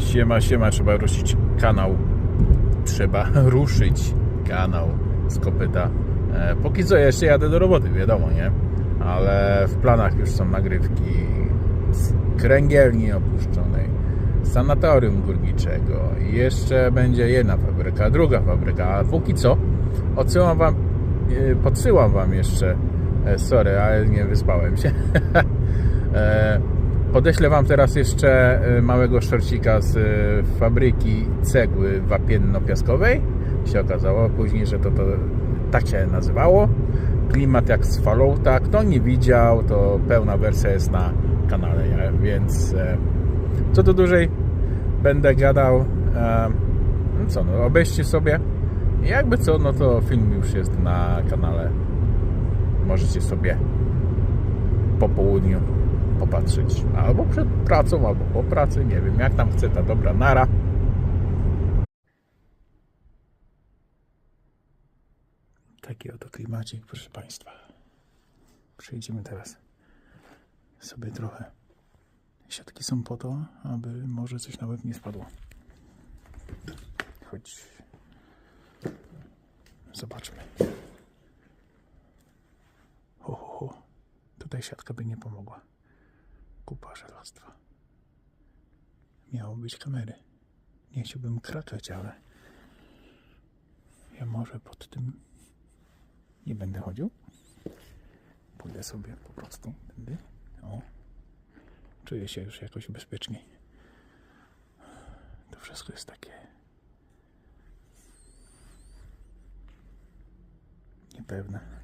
Siema, siema, trzeba ruszyć kanał. Trzeba ruszyć kanał z kopyta. E, póki co jeszcze jadę do roboty, wiadomo, nie? Ale w planach już są nagrywki z kręgielni opuszczonej, sanatorium górniczego. Jeszcze będzie jedna fabryka, druga fabryka. A póki co odsyłam wam, e, podsyłam wam jeszcze, e, sorry, ale nie wyspałem się. E, Podeślę Wam teraz jeszcze e, małego szorcika z e, fabryki cegły wapienno-piaskowej. Się okazało później, że to, to tak się nazywało. Klimat jak z Fallouta. Kto nie widział, to pełna wersja jest na kanale, więc e, co tu dłużej będę gadał. E, No co, no obejrzcie sobie. Jakby co, no to film już jest na kanale. Możecie sobie po południu popatrzeć. Albo przed pracą, albo po pracy. Nie wiem, jak tam chce ta dobra nara. Taki oto klimacik, proszę Państwa. Przejdziemy teraz sobie trochę. Siatki są po to, aby może coś na łeb nie spadło. Choć zobaczmy. Ho, ho, ho. Tutaj siatka by nie pomogła. Kupa żelastwa. Miało być kamery. Nie chciałbym kraczać, ale ja może pod tym nie będę chodził. Pójdę sobie po prostu. O. Czuję się już jakoś bezpieczniej. To wszystko jest takie niepewne.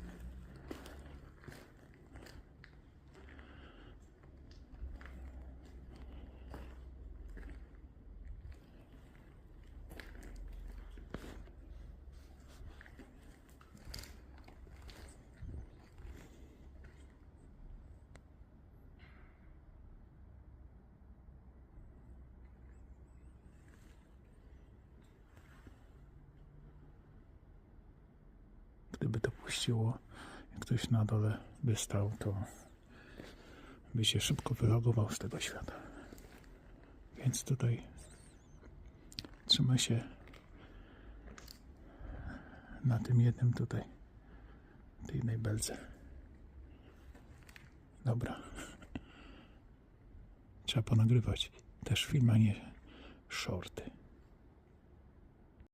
Gdyby to puściło, jak ktoś na dole by stał, to by się szybko wylogował z tego świata. Więc tutaj trzyma się na tym jednym tutaj, tej jednej belce. Dobra. Trzeba ponagrywać też film, a nie shorty.